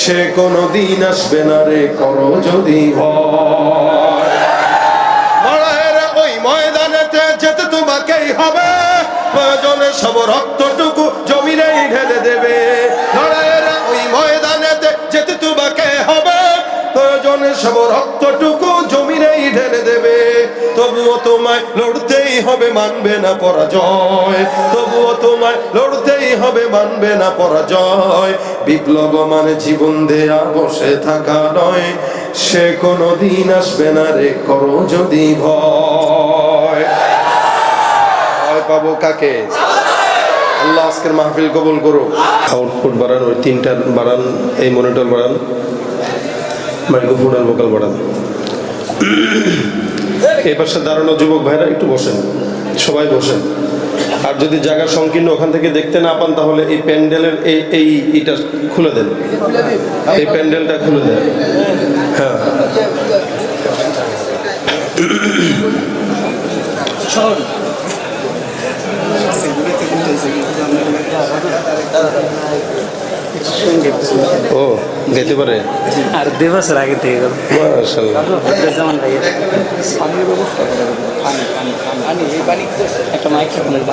সে কোনো দিন আসবে না রে, করো যদি ওই ময়দানেতে যেতে তোমাকেই হবে। প্রয়োজনে সব রক্তটুকু জমিনেই ঢেলে দেবে। সব রক্তটুকু জমিনেই ঢেলে দেবে। তবুও তোমায় লড়তেই হবে, মানবে না পরাজয়। তবুও তোমায় লড়তেই হবে, মানবে না পরাজয়। বিপ্লব মানে জীবন দেয়া, বসে থাকা নয়। সে কোনো দিন আসবে না রে, করো যদি ভয়। ভয় পাবো কাকে? আল্লাহ আজকের মাহফিল কবুল করো আউটপুট বাড়ান, ওই তিনটা বাড়ান, এই মনিটর বাড়ান। মাইক্রোফোন আর ভোকাল বাড়ান। এই পাশে দাঁড়ানো যুবক ভাইরা, একটু বসেন। সবাই বসেন। আর যদি জায়গা সংকীর্ণ ওখান থেকে দেখতে না পান, তাহলে এই প্যান্ডেলের এই এই ইটা খুলে দেন। এই প্যান্ডেলটা খুলে দেন। হ্যাঁ। ও যেতে পারে? আর দুই বছর আগে থেকে গেল। একটা মাইক্রোফোনের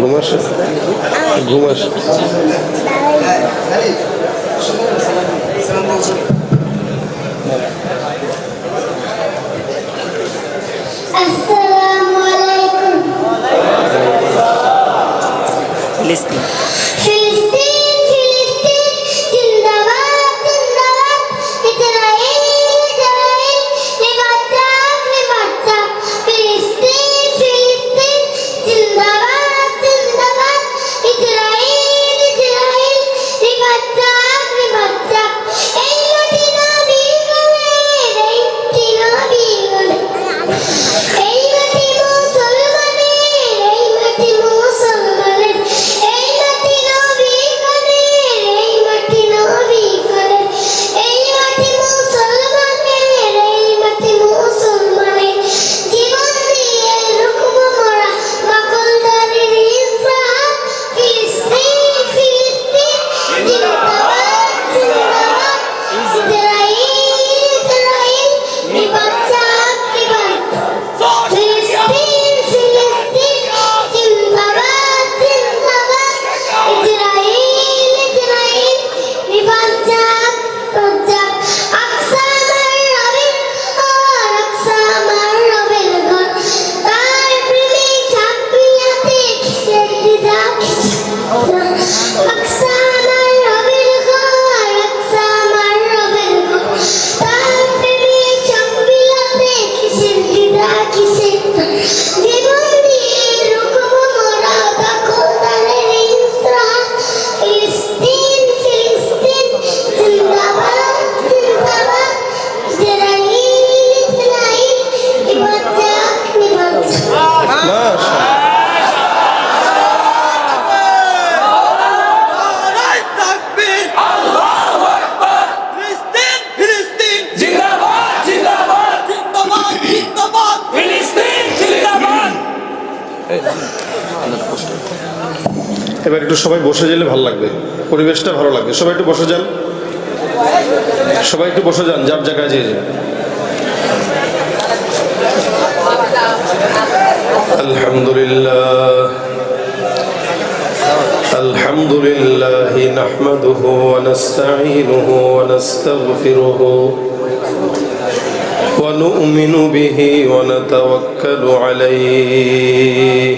ঘুমাস ঘুমাস listening. সবাই বসে গেলে ভালো লাগবে পরিবেশটা ভালো লাগবে সবাই একটু বসে যান সবাই একটু বসে যান যার জায়গায় যেয়ে যান আলহামদুলিল্লাহ الحمد لله نحمده ونستعينه ونستغفره ونؤمن به ونتوكل عليه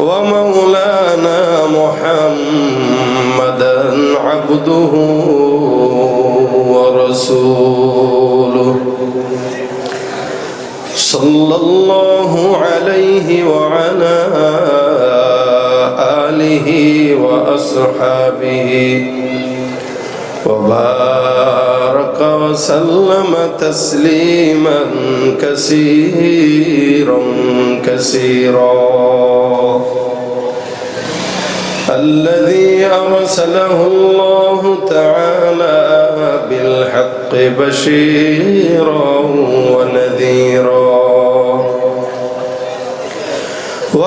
ومولانا محمدا عبده ورسوله. صلى الله عليه وعلى آله وأصحابه وبارك وسلم تسليما كثيرا كثيرا. الذي أرسله الله تعالى بالحق بشيرا ونذيرا.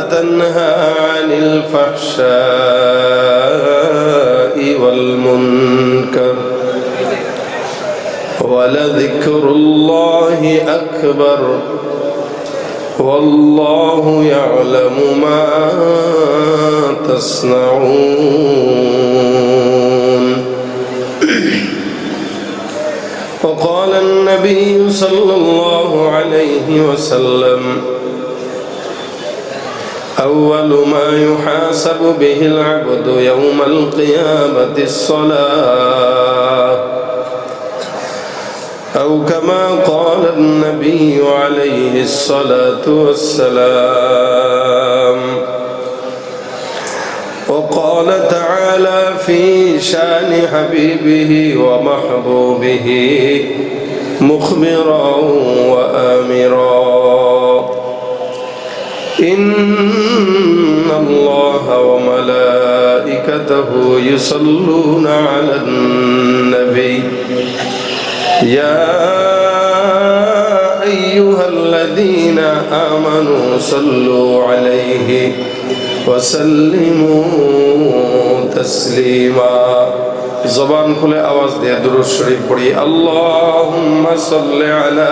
تنهى عن الفحشاء والمنكر ولذكر الله أكبر والله يعلم ما تصنعون. وقال النبي صلى الله عليه وسلم أول ما يحاسب به العبد يوم القيامة الصلاة. أو كما قال النبي عليه الصلاة والسلام. وقال تعالى في شأن حبيبه ومحبوبه مخبرا وآمرا. إن الله وملائكته يصلون على النبي يا أيها الذين آمنوا صلوا عليه وسلموا تسليما زبان كل آواز دي درود شريف پڑھی اللهم صل على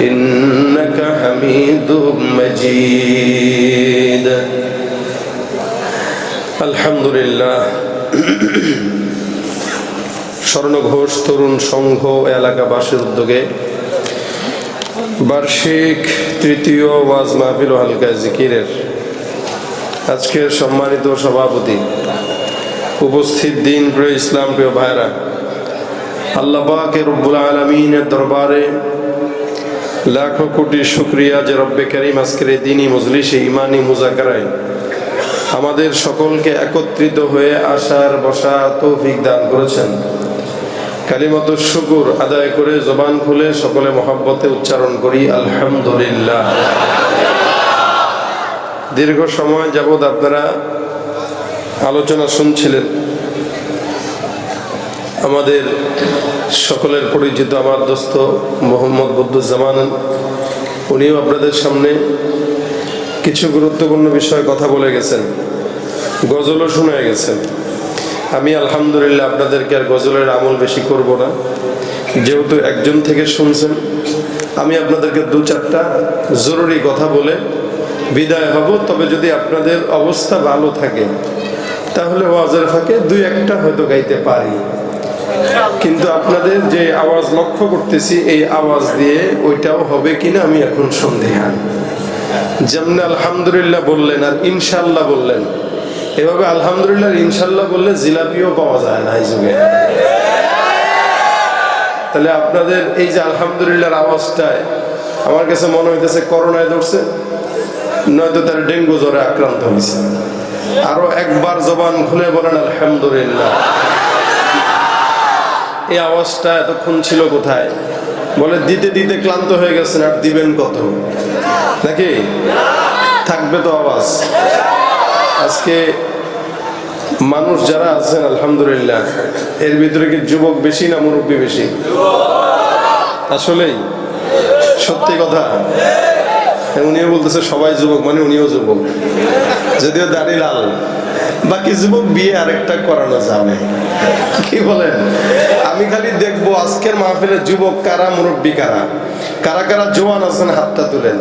إنك حميد مجيد الحمد لله স্বর্ণঘোষ তরুণ সংঘ এলাকাবাসীর উদ্যোগে বার্ষিক তৃতীয় ওয়াজ মাহফিল ও হালকা জিকিরের আজকের সম্মানিত সভাপতি উপস্থিত দিন প্রিয় ইসলাম প্রিয় ভাইরা আল্লাহ পাকে রব্বুল আলমিনের দরবারে লাখো কোটি শুক্রিয়া যে রব্বে করিম আজকের এই দিনই মজলিসে ইমানি মুজাকারায় আমাদের সকলকে একত্রিত হয়ে আসার বসা তৌফিক দান করেছেন। কালিমত শুকুর আদায় করে জবান খুলে সকলে মহাব্বতে উচ্চারণ করি, আলহামদুলিল্লাহ। দীর্ঘ সময় যাবৎ আপনারা আলোচনা শুনছিলেন। আমাদের সকলের পরিচিত আমার দোস্ত মোহাম্মদ বদুজ্জামান উনিও আপনাদের সামনে কিছু গুরুত্বপূর্ণ বিষয়ে কথা বলে গেছেন। গজলও শুনে গেছেন। আমি আলহামদুলিল্লাহ আপনাদেরকে আর গজলের আমল বেশি করব না। যেহেতু একজন থেকে শুনছেন, আমি আপনাদেরকে দু চারটা জরুরি কথা বলে বিদায় হব। তবে যদি আপনাদের অবস্থা ভালো থাকে, তাহলে ওয়াজের ফাঁকে দুই একটা হয়তো গাইতে পারি। কিন্তু আপনাদের যে আওয়াজ লক্ষ্য করতেছি, এই আওয়াজ দিয়ে ওইটাও হবে কিনা আমি এখন সন্দেহান যেমন আলহামদুলিল্লাহ বললেন আর ইনশাল্লাহ বললেন। এভাবে আলহামদুলিল্লাহ ইনশাল্লাহ বললে জিলাপিও পাওয়া যায় না এই যুগে। তাহলে আপনাদের এই যে আলহামদুলিল্লাহর আওয়াজটায় আমার কাছে মনে হইতেছে করোনায় ধরছে, নয়তো তার ডেঙ্গু জ্বরে আক্রান্ত হয়েছে আরও একবার জবান খুলে বলেন, আলহামদুলিল্লাহ। এই আওয়াজটা এতক্ষণ ছিল কোথায়? বলে দিতে দিতে ক্লান্ত হয়ে গেছেন, আর দিবেন কত? নাকি? থাকবে তো আওয়াজ। আজকে মানুষ যারা আছেন, আলহামদুলিল্লাহ, এর ভিতরে কি যুবক বেশি না মুরব্বী বেশি? আসলেই, সত্যি কথা। উনিও বলতেছে, সবাই যুবক মানে উনিও যুবক। যদিও দাড়ি লাল। বাকি যুবক বিয়ে আরেকটা করানো যাবে। কি বলেন? আমি খালি দেখব আজকের মাহফিলের যুবক কারা মুরব্বী কারা? কারা কারা জোয়ান আছেন হাতটা তুলেন।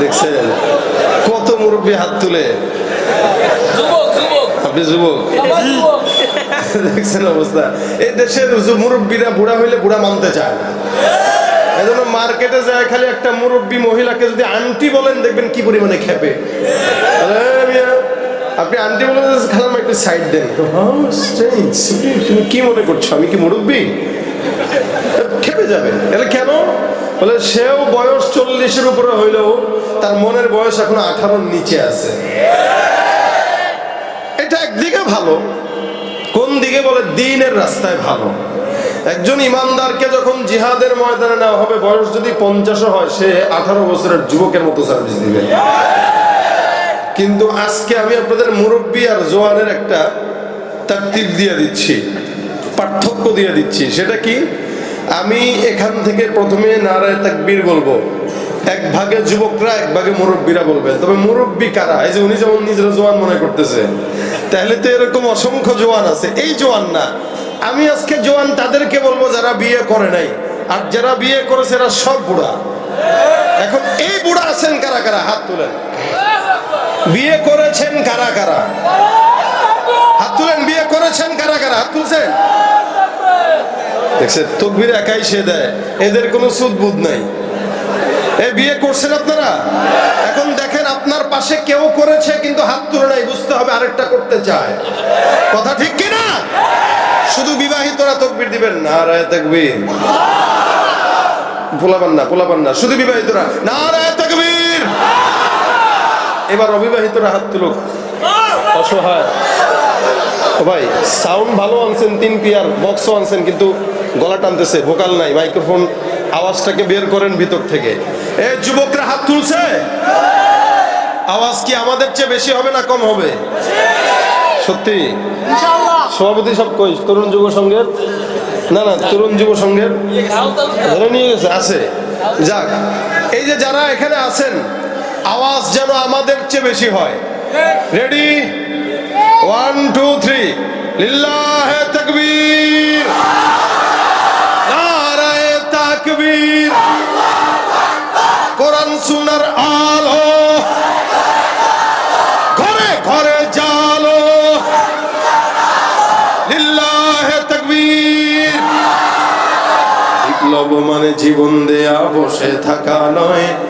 দেখছেন? কত মুরব্বী হাত তুলে? আপনি যুবক? দেখছেন অবস্থা? এই দেশের মুরব্বীরা বুড়া হইলে বুড়া মানতে চায় না। এজন্য মার্কেটে যায় খালি একটা মুরব্বী মহিলাকে যদি আন্টি বলেন দেখবেন কি পরিমাণে খেপে। আপনি আন্টি বলে খালাম একটু সাইড দেন। তো, "হাউ strange, sweet, তুমি কি মনে করছ? আমি কি মুরব্বী? খেপে যাবে। এলে কেন? বলে সেও বয়স চল্লিশের উপরে হইলেও তার মনের বয়স এখন আঠারোর নিচে আছে। এটা একদিকে ভালো কোন দিকে বলে দিনের রাস্তায় ভালো। একজন ইমানদারকে যখন জিহাদের ময়দানে নেওয়া হবে বয়স যদি পঞ্চাশও হয় সে আঠারো বছরের যুবকের মতো সার্ভিস দিবে। কিন্তু আজকে আমি আপনাদের মুরব্বী আর জোয়ানের একটা তাকতিব দিয়ে দিচ্ছি, পার্থক্য দিয়ে দিচ্ছি। সেটা কি? আমি এখান থেকে প্রথমে নারায় তাকবীর বলব। এক ভাগে যুবকরা, এক ভাগে মুরব্বীরা বলবে। তবে মুরব্বী কারা? এই যে উনি যেমন নিজেরা জোয়ান মনে করতেছে। তাহলে তো এরকম অসংখ্য জোয়ান আছে। এই জোয়ান না। আমি আজকে জোয়ান তাদেরকে বলব যারা বিয়ে করে নাই। আর যারা বিয়ে করেছে এরা সব বুড়া। এখন এই বুড়া আছেন কারা কারা? হাত তুলেন। বিয়ে করেছেন কারা কারা? হাত তুলেন, বিয়ে করেছেন কারা কারা? হাত তুলছেন? দেখছে তকবির একাই সে দেয়। এদের কোনো সুদ বুধ নাই। এ, বিয়ে করছেন আপনারা? এখন দেখেন আপনার পাশে কেউ করেছে, কিন্তু হাত তুলে নাই, বুঝতে হবে আরেকটা করতে চায়। কথা ঠিক কি না? শুধু বিবাহিতরা তকবির দিবেন না রায় তকবির। পোলাবান না পোলাবান না, শুধু বিবাহিতরা। না রায় এবার অবিবাহিতরা হাত তুলুক অসহায়। ও ভাই সাউন্ড ভালো আনছেন তিন পিয়ার বক্সও আনছেন কিন্তু গলা টানতেছে ভোকাল নাই মাইক্রোফোন আওয়াজটাকে বের করেন ভিতর থেকে। এ যুবকরা হাত তুলছে? আওয়াজ কি আমাদের চেয়ে বেশি হবে না কম হবে? সত্যি? সভাপতি সব কই? তরুণ যুব সংঘের? না না তরুণ যুব সংঘের। ধরে নিয়ে গেছে আছে। যাক এই যে যারা এখানে আছেন আওয়াজ যেন আমাদের চেয়ে বেশি হয়। রেডি ওয়ান টু থ্রি লিল্লাহে তাকবীর। নারায়ে তাকবীর। কোরআন সুনার আলো। ঘরে ঘরে জালো। লিল্লাহে তাকবীর। বিপ্লব মানে জীবন দেয়া, বসে থাকা নয়।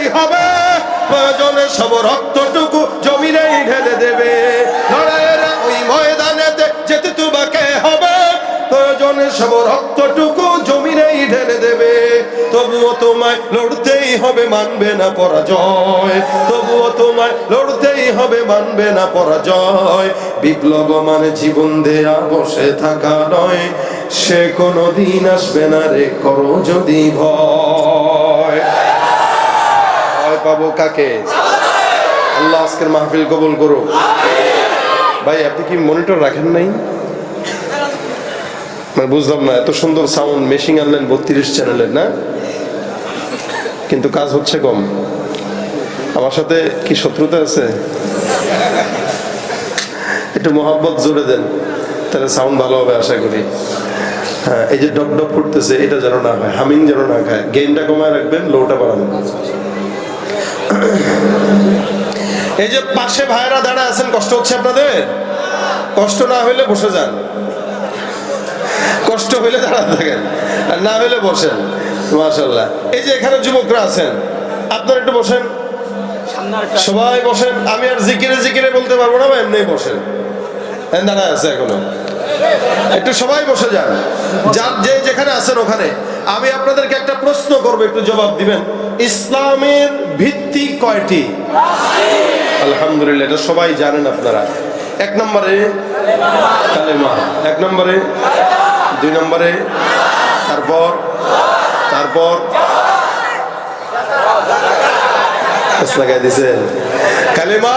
তোমাকেই হবে। প্রয়োজনে সব রক্তটুকু জমিনেই ঢেলে দেবে। লড়াইয়ের ওই ময়দানেতে যেতে তোমাকে হবে? প্রয়োজনে সব রক্তটুকু ঢেলে দেবে। তবুও তোমায় লড়তেই হবে, মানবে না পরাজয়। তবুও তোমায় লড়তেই হবে, মানবে না পরাজয়। বিপ্লব মানে জীবন দেয়া, বসে থাকা নয়। সে কোনো দিন আসবে না রে, করো যদি ভয়। পাবো কাকে? আল্লাহ আজকের মাহফিল কবুল করুক। ভাই, আপনি কি মনিটর রাখেন নাই? মানে বুঝলাম না, এত সুন্দর সাউন্ড মেশিং আনলেন বত্রিশ চ্যানেলের না? কিন্তু কাজ হচ্ছে কম। আমার সাথে কি শত্রুতা আছে? একটু মোহাব্বত জোরে দেন, তাহলে সাউন্ড ভালো হবে আশা করি। হ্যাঁ এই যে ডপ ডপ করতেছে, এটা যেন না হয়, হামিং যেন না খায়। গেইনটা কমায় রাখবেন লোটা বাড়াবেন এই যে পাশে ভাইরা দাঁড়া আছেন কষ্ট হচ্ছে আপনাদের? কষ্ট না হইলে বসে যান। কষ্ট হইলে দাঁড়া থাকেন আর না হইলে বসেন মাশাল্লাহ এই যে এখানে যুবকরা আছেন আপনারা একটু বসেন। সবাই বসেন আমি আর জিকিরে জিকিরে বলতে পারব না এমনি বসেন। হ্যাঁ দাঁড়া আছে এখনও। একটু সবাই বসে যান। যার যে যেখানে আছেন ওখানে। আমি আপনাদেরকে একটা প্রশ্ন করব, একটু জবাব দিবেন। ইসলামের ভিত্তি কয়টি? আলহামদুলিল্লাহ, এটা সবাই জানেন আপনারা। এক নম্বরে কালেমা, এক নম্বরে দুই নম্বরে তারপর তারপর। কালেমা,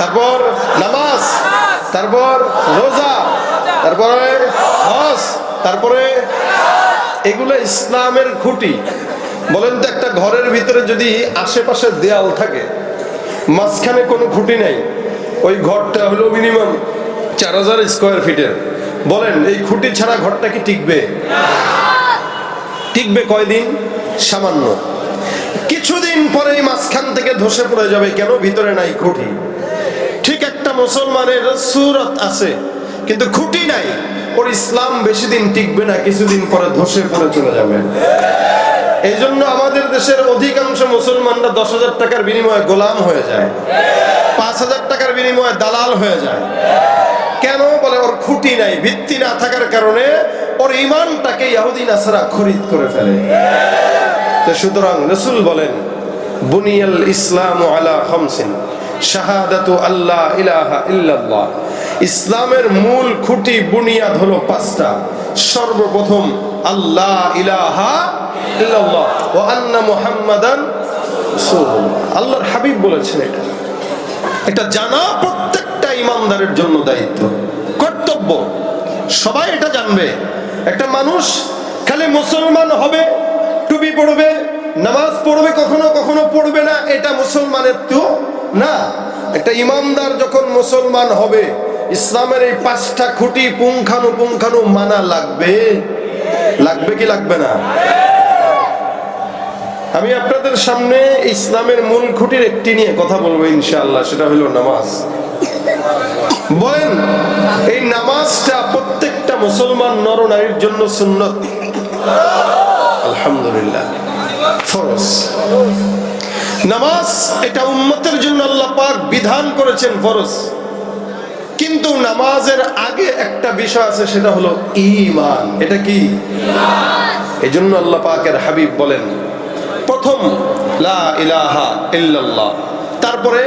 তারপর নামাজ, তারপর রোজা, তারপরে হজ, তারপরে এগুলো ইসলামের খুঁটি। বলেন তো, একটা ঘরের ভিতরে যদি আশেপাশে দেয়াল থাকে, মাঝখানে কোনো খুঁটি নাই, ওই ঘরটা হলো মিনিমাম চার হাজার স্কোয়ার ফিটের বলেন, এই খুঁটি ছাড়া ঘরটা কি টিকবে? টিকবে কয়দিন? সামান্য। কিছুদিন পরেই মাঝখান থেকে ধসে পড়ে যাবে, কেন ভিতরে নাই খুঁটি? ঠিক একটা মুসলমানের সুরত আছে, কিন্তু খুঁটি নাই। ওর ইসলাম বেশি দিন টিকবে না, কিছুদিন পরে ধসে পড়ে চলে যাবে। এই জন্য আমাদের দেশের অধিকাংশ মুসলমানরা দশ হাজার টাকার বিনিময়ে গোলাম হয়ে যায়। পাঁচ হাজার টাকার বিনিময়ে দালাল হয়ে যায়। কেন? বলে ওর খুঁটি নাই, ভিত্তি না থাকার কারণে ওর ইমানটাকে ইহুদি নাসারা খরিদ করে ফেলে। তো সুতরাং রসুল বলেন, বুনিয়াল ইসলাম আলা খামসিন, শাহাদাতু আল্লাহ ইলাহা ইল্লাল্লাহ। ইসলামের মূল খুঁটি, বুনিয়াদ হলো পাঁচটা। সর্বপ্রথম আল্লাহ ইলাহা ইল্লাল্লাহ। ও আন্না মুহাম্মাদান আল্লাহর হাবিব বলেছেন এটা। এটা জানা প্রত্যেকটা ইমানদারের জন্য দায়িত্ব। কর্তব্য। সবাই এটা জানবে। একটা মানুষ খালি মুসলমান হবে, টুপি পড়বে নামাজ পড়বে, কখনো কখনো পড়বে না, এটা মুসলমানের তো না। একটা ইমানদার যখন মুসলমান হবে ইসলামের এই পাঁচটা খুঁটি পুঙ্খানু পুঙ্খানু মানা লাগবে। লাগবে কি লাগবে না? আমি আপনাদের সামনে ইসলামের মূল খুঁটির একটি নিয়ে কথা বলব ইনশাআল্লাহ, সেটা হলো নামাজ। বলেন, এই নামাজটা প্রত্যেকটা মুসলমান নর নারীর জন্য সুন্নত। আলহামদুলিল্লাহ। ফরজ। নামাজ এটা উম্মতের জন্য আল্লাহ পাক বিধান করেছেন ফরজ। কিন্তু নামাজের আগে একটা বিষয় আছে সেটা হলো ইমান এটা কি? এই জন্য আল্লাহ পাকের হাবিব বলেন প্রথম লা ইলাহা ইল্লাল্লাহ। তারপরে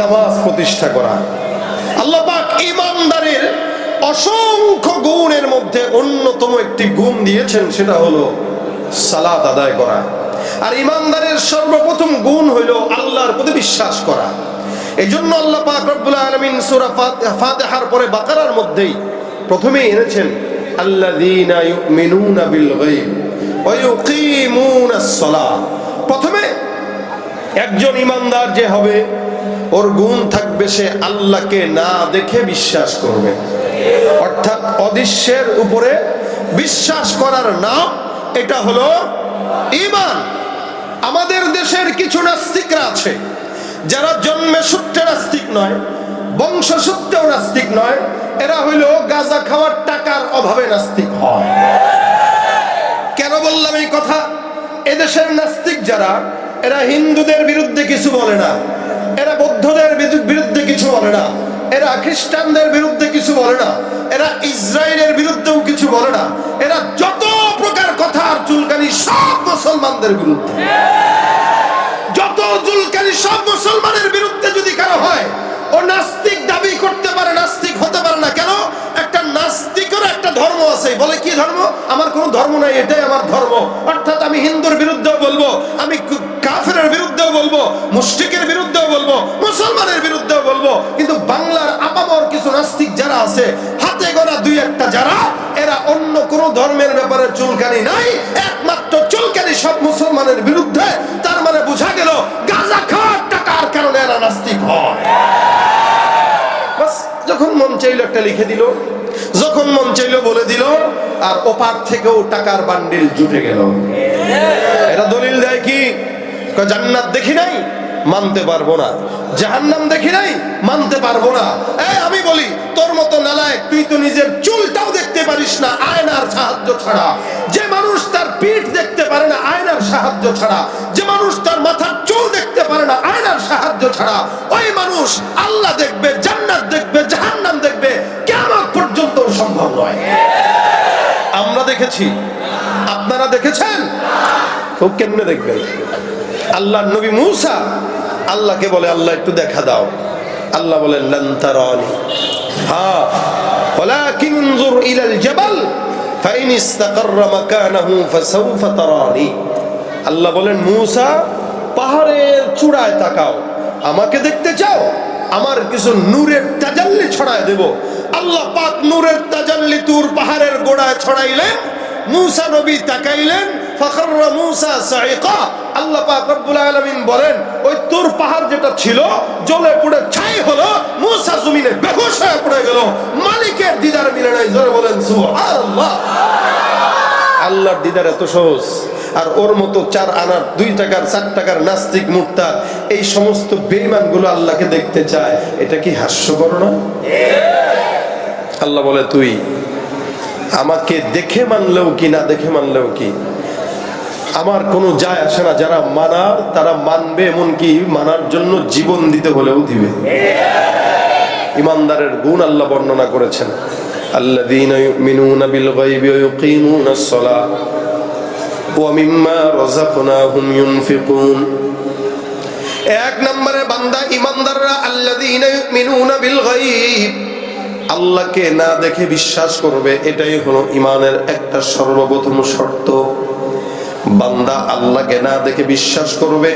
নামাজ প্রতিষ্ঠা করা। আল্লাহ পাক ইমানদারের অসংখ্য গুণের মধ্যে অন্যতম একটি গুণ দিয়েছেন সেটা হলো সালাত আদায় করা। আর ইমানদারের সর্বপ্রথম গুণ হইল আল্লাহর প্রতি বিশ্বাস করা। এই জন্য আল্লাহ পাক রব্বুল আলামিন সূরা ফাতিহার পরে বাকারার মধ্যেই প্রথমেই এনেছেন, আল্লাযীনা ইউমিনুনা বিল গায়ব ওয়া ইউকিমুনাস সালাহ প্রথমে একজন ইমানদার যে হবে, ওর গুণ থাকবে সে আল্লাহকে না দেখে বিশ্বাস করবে। অর্থাৎ অদৃশ্যের উপরে বিশ্বাস করার নাম, এটা হলো ইমান। আমাদের দেশের কিছু নাস্তিকরা আছে যারা জন্মে সূত্রে নাস্তিক নয়, বংশ সূত্রেও নাস্তিক নয়, এরা হইল গাঁজা খাওয়ার টাকার অভাবে নাস্তিক হয়। কেন বললাম এই কথা? এদেশের নাস্তিক যারা, এরা হিন্দুদের বিরুদ্ধে কিছু বলে না, এরা বৌদ্ধদের বিরুদ্ধে কিছু বলে না, এরা খ্রিস্টানদের বিরুদ্ধে কিছু বলে না, এরা ইসরায়েলের বিরুদ্ধেও কিছু বলে না, এরা যত প্রকার কথা আর চুলকানি সব মুসলমানদের বিরুদ্ধে। যত চুলকানি সব মুসলমানের বিরুদ্ধে যদি কারও হয়, ও নাস্তিক দাবি করতে পারে, নাস্তিক হতে পারে না, কেন? একটা নাস্তিকের একটা ধর্ম আছে। বলে কি ধর্ম? আমার কোনো ধর্ম নাই, এটাই আমার ধর্ম। অর্থাৎ আমি হিন্দুর বিরুদ্ধেও বলব, আমি কাফেরের বিরুদ্ধেও বলব, মুশরিকের বিরুদ্ধেও বলব, মুসলমানের বিরুদ্ধেও বলব, কিন্তু বাংলার আপামর কিছু নাস্তিক যারা আছে, হাতে গোনা দুই একটা যারা, এরা অন্য কোন ধর্মের ব্যাপারে চুলকানি নাই। একমাত্র চুলকানি সব মুসলমানের বিরুদ্ধে। চাইলো একটা লিখে দিল। যখন মন চাইলো বলে দিল, আর ওপার থেকেও টাকার বান্ডিল জুটে গেল। এরা দলিল দেয় কি? জান্নাত দেখি নাই? মানতে পারব না। জাহান্নাম দেখি নাই? মানতে পারব না। এই আমি বলি, তোর মতো নালায় তুই তো নিজের চুলটাও দেখতে পারিস না, আয়নার সাহায্য ছাড়া। যে মানুষ তার পিঠ দেখতে পারে না, আয়নার সাহায্য ছাড়া। যে মানুষ তার মাথার পারে না আয়নার সাহায্য ছাড়া ওই মানুষ আল্লাহ দেখবে জান্নাত দেখবে জাহান্নাম দেখবে কেমন পর্যন্ত সম্ভব নয় আমরা দেখেছি আপনারা দেখেছেন খুব কেমনে দেখবেন আল্লাহ নবী মুসা আল্লাহকে বলে আল্লাহ একটু দেখা দাও আল্লাহ বলেন লান তারানি হ্যাঁ ولكن انظر الى الجبل فإن استقر مكانه فسوف تراني আল্লাহ বলেন মুসা পাহাড়ের চূড়ায় তাকাও। আমাকে দেখতে চাও? আমার কিছু নূরের তাজাল্লি ছড়ায় দেব। আল্লাহ পাক নূরের তাজাল্লি তুর পাহাড়ের গোড়ায় ছড়াইলেন। মুসা নবী তাকাইলেন। ফখররা মুসা সাইকা। আল্লাহ পাক রব্বুল আলামিন বলেন, ওই তুর পাহাড় যেটা ছিল, জ্বলে পুড়ে ছাই হলো, মুসা জমিনে বেহুশ হয়ে পড়ে গেল। মালিকের দিদার মিলে নাই। জোরে বলেন, সুবহানাল্লাহ। আল্লাহর দিদার এত সহজ। আর ওর মতো চার আনার দুই টাকার, চার টাকার নাস্তিক মুক্তা, এই সমস্ত বেইমানগুলো আল্লাহকে দেখতে চায়, এটা কি হাস্যকর না? আল্লাহ বলে, তুই আমাকে দেখে মানলেও কি, না দেখে মানলেও কি? আমার কোনো যায় আসে না, যারা মানার, তারা মানবে এমনকি মানার জন্য জীবন দিতে হলেও দিবে। ইমানদারের গুণ আল্লাহ বর্ণনা করেছেন। الذين يؤمنون بالغيب ويقيمون الصلاة ومما رزقناهم ينفقون. এক নম্বরে বান্দা, ইমানদাররা, আল্লাযীন ইউমিনুনা বিল গায়ব আল্লাহকে না দেখে বিশ্বাস করবে, এটাই হলো ইমানের একটা সর্বপ্রথম শর্ত। বান্দা আল্লাহকে না দেখে বিশ্বাস করবে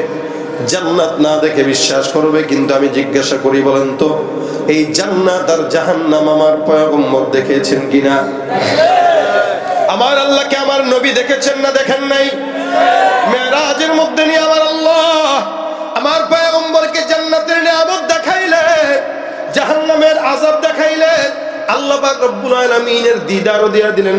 জান্নাত না দেখে বিশ্বাস করবে, কিন্তু আমি জিজ্ঞাসা করি, বলেন তো, এই জান্নাত আর জাহান্নাম আমার পয়গম্বর দেখেছেন কিনা? আমার আল্লাহকে আমার নবী দেখেছেন না দেখেন নাই? মেরাজের মধ্যে নিয়ে আমার আল্লাহ আমার পয়গম্বরকে জান্নাতের নিয়ামত দেখাইলেন জাহান্নামের আযাব দেখাইলেন আল্লাহ দিলেন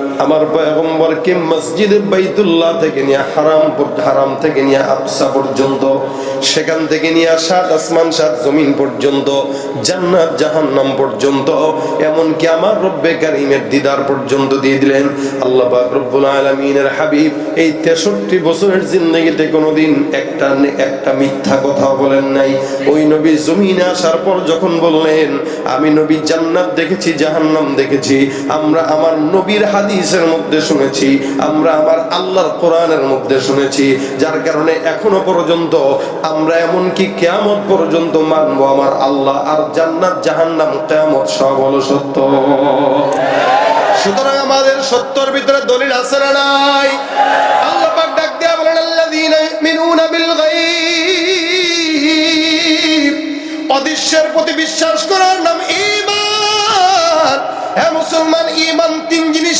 আমার পয়গম্বরকে মসজিদ বাইতুল্লাহ থেকে নিয়ে হারাম হারাম থেকে নিয়ে, আকসা পর্যন্ত, সেখান থেকে নিয়ে সাত আসমান সাত, জমিন পর্যন্ত, জান্নাত, জাহান্নাম পর্যন্ত, এমনকি আমার রব্বে কারিমের দিদার পর্যন্ত দিয়ে দিলেন। আল্লাহ রব্বুল আলামিনের হাবিব এই তেষট্টি বছরের জিন্দগিতে কোনোদিন একটা একটা মিথ্যা কথা বলেন নাই। ওই নবী জমিনে আসার পর যখন বললেন, আমি নবী জান্নাত দেখেছি, জাহান্নাম দেখেছি, আমরা আমার নবীর হাদিসের মধ্যে শুনেছি, আমরা আমার আল্লাহর কোরআনের মধ্যে শুনেছি, যার কারণে এখনও পর্যন্ত আমরা এমনকি কেয়ামত পর্যন্ত মানবো আমার আল্লাহ আর জান্নাত, জাহান্নাম, কেয়ামত সব হলো সত্য। সুতরাং আমাদের সত্যর ভিতরে দলিল আছে না নাই? আল্লাহ পাক ডাক দেয়া বলেন, আল্লাযীনা ইউমিনুনা বিল গায়ব। অদৃশ্যের প্রতি বিশ্বাস করার নাম ঈমান। হ্যাঁ মুসলমান, ঈমান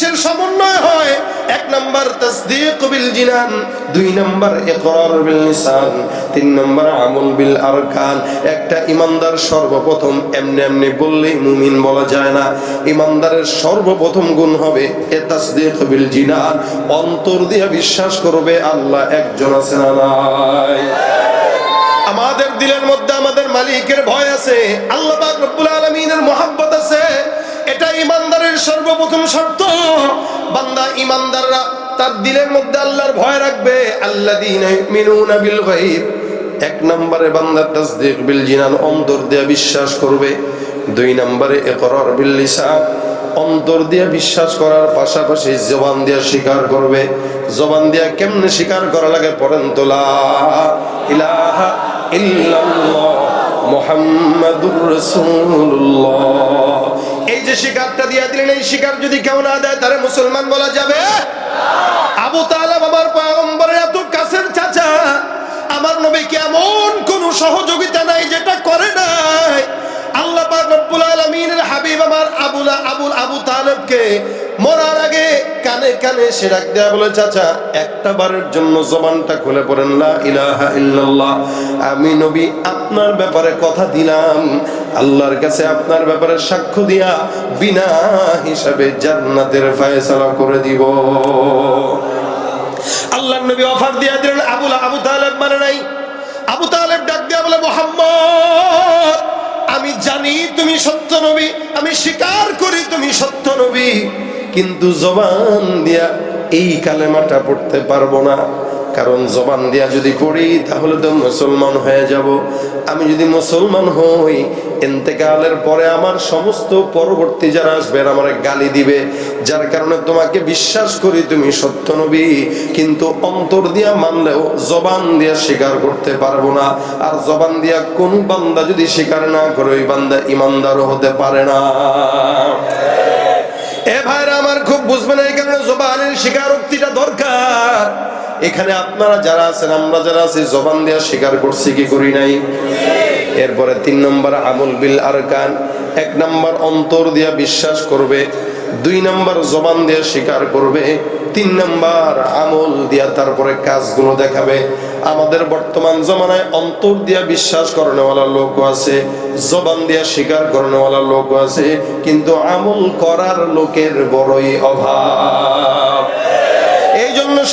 জিনিসের সমন্বয় হয়। এক নাম্বার তাসদীক বিল জিনান, দুই নাম্বার ইকরার বিল লিসান তিন নাম্বার আমল বিল আরকান। একটা ইমানদার সর্বপ্রথম এমনি এমনি বললেই মুমিন বলা যায় না। ইমানদারের সর্বপ্রথম গুণ হবে এ তাসদীক বিল জিনান। অন্তর দিয়ে বিশ্বাস করবে আল্লাহ একজন আছে না নাই। আমাদের দিলের মধ্যে আমাদের মালিকের ভয় আছে। আল্লাহ পাক রব্বুল আলামিনের মহব্বত ইমানদারের সর্বপ্রথম শর্ত, বান্দা ইমানদাররা তার দিলের মধ্যে আল্লাহর ভয় রাখবে। ইউমিনুনা বিল গায়ব। এক নম্বরে বান্দার তাসদীক বিল জিনান, অন্তর দিয়ে বিশ্বাস করবে। দুই নম্বরে ইকরার বিল লিসান, অন্তর দিয়ে বিশ্বাস করার পাশাপাশি জবান দিয়ে স্বীকার করবে। জবান দিয়ে কেমনে স্বীকার করা লাগে পড়েন তো লা ইলাহা ইল্লাল্লাহ, মুহাম্মাদুর রাসূলুল্লাহ। যে শিকারটা দিয়ে দিলেন, এই শিকার যদি কেউ না দেয় তাহলে মুসলমান বলা যাবে? আবু তালা বাবার পয়গম্বরের এত কাছের চাচা, আমার নবীকে এমন কোন সহযোগিতা আবুলা আবু তালেবকে মরার আগে কানে কানে সে ডাক দেয়া বলে, চাচা, একটা বারের জন্য জবানটা খুলে পড়েন না ইলাহা ইল্লাল্লাহ। আমি নবী, আপনার ব্যাপারে কথা দিলাম। আল্লাহর কাছে আপনার ব্যাপারে সাক্ষ্য দিয়া বিনা হিসাবে জান্নাতের ফয়সালা করে দিব। আল্লাহ নবী অফার দিয়া দিলেন, আবুল আবু তালেব মানে নাই। আবু তালেব ডাক দিয়া বলে, মোহাম্মদ আমি জানি তুমি সত্য নবী, আমি স্বীকার করি তুমি সত্য নবী, কিন্তু জবান দিয়া এই কালেমাটা পড়তে পারব না। কারণ জবান দিয়া যদি পড়ি, তাহলে তো মুসলমান হয়ে যাব। আমি যদি মুসলমান হই এতেকালের পরে আমার সমস্ত পরবর্তী যারা আসবেন আমার গালি দিবে। যার কারণে তোমাকে বিশ্বাস করি তুমি সত্য নবী, কিন্তু অন্তর দিয়া মানলেও জবান দিয়া স্বীকার করতে পারব না। আর জবান দিয়া কোন বান্দা যদি স্বীকার না করে, ওই বান্দা ইমানদারও হতে পারে না। এ ভাইরা, আমার খুব বুঝবে না এই কারণে জবানের স্বীকারোক্তিটা দরকার। এখানে আপনারা যারা আছেন, আমরা যারা আছি, জবান দেওয়া স্বীকার করছি, কি করি নাই? এরপরে তিন নম্বর, আমল বিল আরকান। এক নম্বর, অন্তর দিয়া বিশ্বাস করবে। দুই নম্বর, জবান দিয়ে স্বীকার করবে। তিন নম্বর, আমল দিয়া তারপরে কাজগুলো দেখাবে। আমাদের বর্তমান জমানায় অন্তর দিয়া বিশ্বাস করানোওয়ালা লোক আছে, জবান দিয়া স্বীকার করানোওয়ালা লোক আছে, কিন্তু আমল করার লোকের বড়ই অভাব।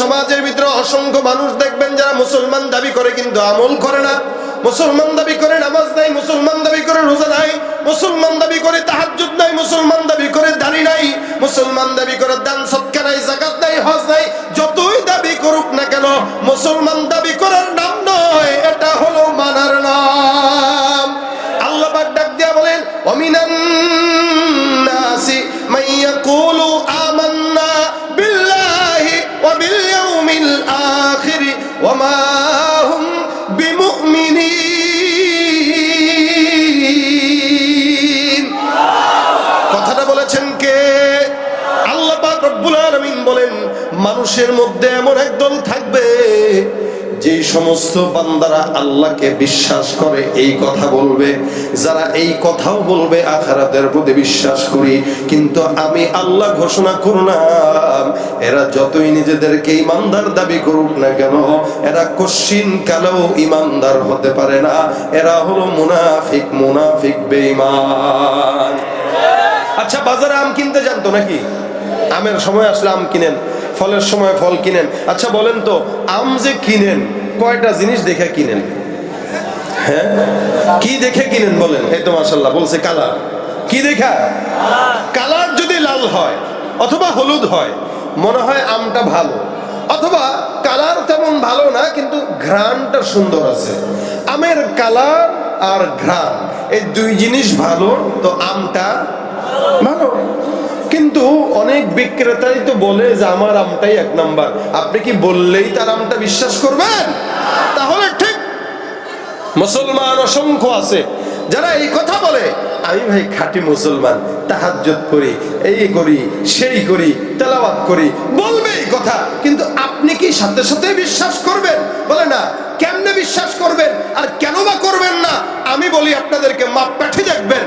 সমাজের ভিতরে অসংখ্য মানুষ দেখবেন যারা মুসলমান দাবি করে, কিন্তু আমল করে না। মুসলমান দাবি করে নামাজ নাই, মুসলমান দাবি করে রোজা নাই, মুসলমান দাবি করে তাহাজ্জুদ নাই, মুসলমান দাবি করে দাড়ি নাই, মুসলমান দাবি করে দান সৎকা নাই জাকাত নাই, হজ নাই, যতই দাবি করুক না কেন, মুসলমান দাবি করার নাম নয়, এটা হলো মানার নাম। আল্লাহ ডাক দিয়া বলেন, অমিনান মা হুম কথাটা বলেছেন কে? আল্লাহ রব্বুল আলামিন বলেন মানুষের মধ্যে এমন একদল থাকবে যে সমস্ত বান্দারা আল্লাহকে বিশ্বাস করে, এই কথা বলবে। যারা এই কথাও বলবে, আখারাতের প্রতি বিশ্বাস করি। কিন্তু আমি আল্লাহ ঘোষণা করলাম, এরা যতই নিজেদেরকে ইমানদার দাবি করুক না কেন, এরা কশ্চিন কালেও ইমানদার হতে পারে না। এরা হলো মুনাফিক মুনাফিক, বেঈমান। আচ্ছা বাজারে আম কিনতে জানতো নাকি? আমের সময় আসলে আম কিনেন। ফলের সময় ফল কিনেন। আচ্ছা বলেন তো, আম যে কিনেন, কয়টা জিনিস দেখে কিনেন? হ্যাঁ? কি দেখে কিনেন বলেন? এই তো মাসাল্লাহ বলছে কালার। কি দেখা? কালার যদি লাল হয়, অথবা হলুদ হয়, মনে হয় আমটা ভালো। অথবা কালার তেমন ভালো না, কিন্তু ঘ্রাণটা সুন্দর আছে। আমের কালার আর ঘ্রাণ, এই দুই জিনিস ভালো, তো আমটা ভালো। কিন্তু অনেক বিক্রেতাই তো বলে যে আমার আমটাই এক নাম্বার। আপনি কি বললেই তার আমটা বিশ্বাস করবেন? তাহলে ঠিক মুসলমান অসংখ্য আছে। যারা এই কথা বলে, আমি ভাই খাঁটি মুসলমান, তাহাজ্জুদ করি, এই করি, সেই করি, তেলাওয়াত করি। বলবে এই কথা, কিন্তু আপনি কি সাথে সাথে বিশ্বাস করবেন? বলে না, কেমনে বিশ্বাস করবেন? আর কেন বা করবেন না? আমি বলি আপনাদেরকে মাপ পাঠে দেখবেন।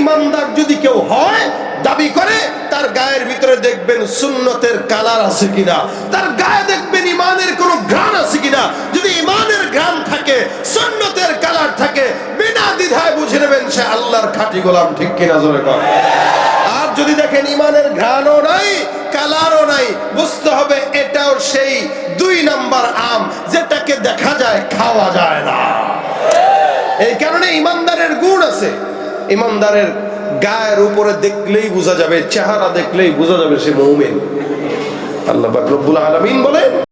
ইমানদার যদি কেউ হয়, দাবি করে, তার গায়ের ভিতরে দেখবেন সুন্নতের কালার আছে কিনা। তার গায়ে দেখবেন ইমানের কোন ঘ্রাণ আছে কিনা। যদি ইমানের ঘ্রাণ থাকে, সুন্নতের কালার থাকে, বিনা দ্বিধায় বুঝে নেবেন সে আল্লাহর খাঁটি গোলাম, ঠিক কিনা জোরে কর আর যদি দেখেন ইমানের ঘ্রাণও নাই, কালারও নাই, বুঝতে হবে এটাও সেই দুই নাম্বার আম, যেটাকে দেখা যায়, খাওয়া যায় না। এই কারণে ইমানদারের গুণ আছে। ইমানদারের গায়ের উপরে দেখলেই বোঝা যাবে, চেহারা দেখলেই বোঝা যাবে সে মৌমেন। আল্লাহ রব্বুল আলমিন বলেন